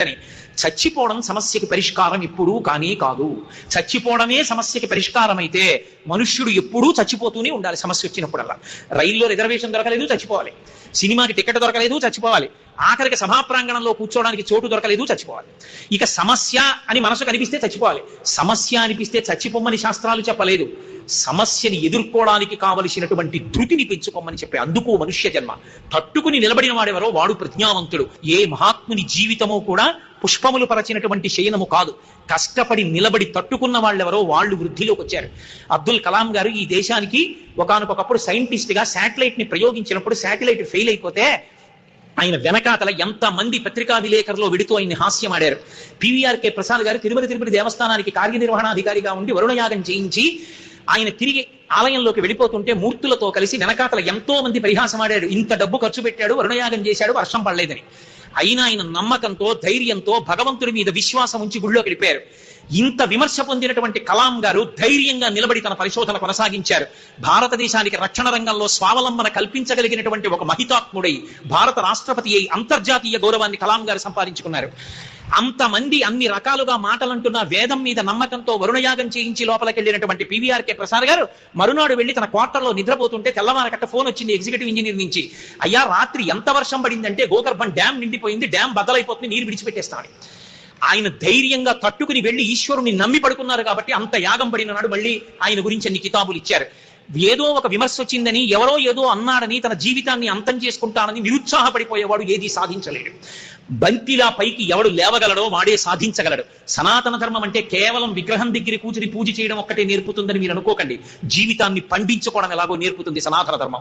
అని. చచ్చిపోవడం సమస్యకి పరిష్కారం ఇప్పుడు కానీ కాదు చచ్చిపోవడమే సమస్యకి పరిష్కారం అయితే మనుష్యుడు ఎప్పుడూ చచ్చిపోతూనే ఉండాలి. సమస్య వచ్చినప్పుడల్లా. రైల్లో రిజర్వేషన్ దొరకలేదు చచ్చిపోవాలి. సినిమాకి టికెట్ దొరకలేదు చచ్చిపోవాలి. ఆఖరికి సభాప్రాంగణంలో కూర్చోవడానికి చోటు దొరకలేదు చచ్చిపోవాలి. ఇక సమస్య అని మనసు కనిపిస్తే చచ్చిపోవాలి. సమస్య అనిపిస్తే చచ్చిపోమని శాస్త్రాలు చెప్పలేదు. సమస్యని ఎదుర్కోవడానికి కావలసినటువంటి ధృతిని పెంచుకోమని చెప్పే అందుకు మనుష్య జన్మ. తట్టుకుని నిలబడిన వాడెవరో? వాడు ప్రజ్ఞావంతుడు. ఏ మహాత్ముని జీవితమో కూడా పుష్పములు పరచినటువంటి శయనము కాదు. కష్టపడి నిలబడి తట్టుకున్న వాళ్ళెవరో వాళ్ళు వృద్ధిలోకి వచ్చారు. అబ్దుల్ కలాం గారు ఈ దేశానికి ఒకనకొకప్పుడు సైంటిస్ట్గా శాటిలైట్ని ప్రయోగించినప్పుడు శాటిలైట్ ఫెయిల్ అయిపోతే ఆయన వెనకాతల ఎంత మంది పత్రికా విలేకరులో విడుతూ ఆయన్ని హాస్యమాడారు. పివిఆర్ కె ప్రసాద్ గారు తిరుమల తిరుపతి దేవస్థానానికి కార్యనిర్వహణాధికారిగా ఉండి వరుణయాగం చేయించి ఆయన తిరిగి ఆలయంలోకి వెళ్ళిపోతుంటే మూర్తులతో కలిసి వెనకాతల ఎంతో మంది పరిహాసమాడాడు ఇంత డబ్బు ఖర్చు పెట్టాడు వరుణయాగం చేశాడు వర్షం పడలేదని. అయినా ఆయన నమ్మకంతో ధైర్యంతో భగవంతుడి మీద విశ్వాసం ఉంచి గుళ్ళోకి వెళ్ళిపోయారు. ఇంత విమర్శ పొందినటువంటి కలాం గారు ధైర్యంగా నిలబడి తన పరిశోధన కొనసాగించారు. భారతదేశానికి రక్షణ రంగంలో స్వావలంబన కల్పించగలిగినటువంటి ఒక మహితాత్ముడై భారత రాష్ట్రపతి అయి అంతర్జాతీయ గౌరవాన్ని కలాం గారు సంపాదించుకున్నారు. అంతమంది అన్ని రకాలుగా మాటలంటున్న వేదం మీద నమ్మకంతో వరుణయాగం చేయించి లోపలికి వెళ్ళినటువంటి పీవీఆర్కే ప్రసాద్ గారు మరునాడు వెళ్ళి తన క్వార్టర్లో నిద్రపోతుంటే తెల్లవారకట్ట ఫోన్ వచ్చింది ఎగ్జిక్యూటివ్ ఇంజనీర్ నుంచి. అయ్యా రాత్రి ఎంత వర్షం పడిందంటే గోకర్భం డ్యామ్ నిండిపోయింది డ్యామ్ బదలైపోతుంది నీరు విడిచిపెట్టేస్తాడు ఆయన ధైర్యంగా తట్టుకుని వెళ్ళి ఈశ్వరుని నమ్మి పడుకున్నారు కాబట్టి అంత యాగం పడిన నాడు మళ్ళీ ఆయన గురించి అన్ని కితాబులు ఇచ్చారు. ఏదో ఒక విమర్శ వచ్చిందని ఎవరో ఏదో అన్నాడని తన జీవితాన్ని అంతం చేసుకుంటానని నిరుత్సాహపడిపోయేవాడు ఏది సాధించలేడు. బంతిలా పైకి ఎవడు లేవగలడో వాడే సాధించగలడు. సనాతన ధర్మం అంటే కేవలం విగ్రహం దగ్గర కూర్చుని పూజ చేయడం ఒక్కటే నేర్పుతుందని మీరు అనుకోకండి. జీవితాన్ని పండించుకోవడం ఎలాగో నేర్పుతుంది సనాతన ధర్మం.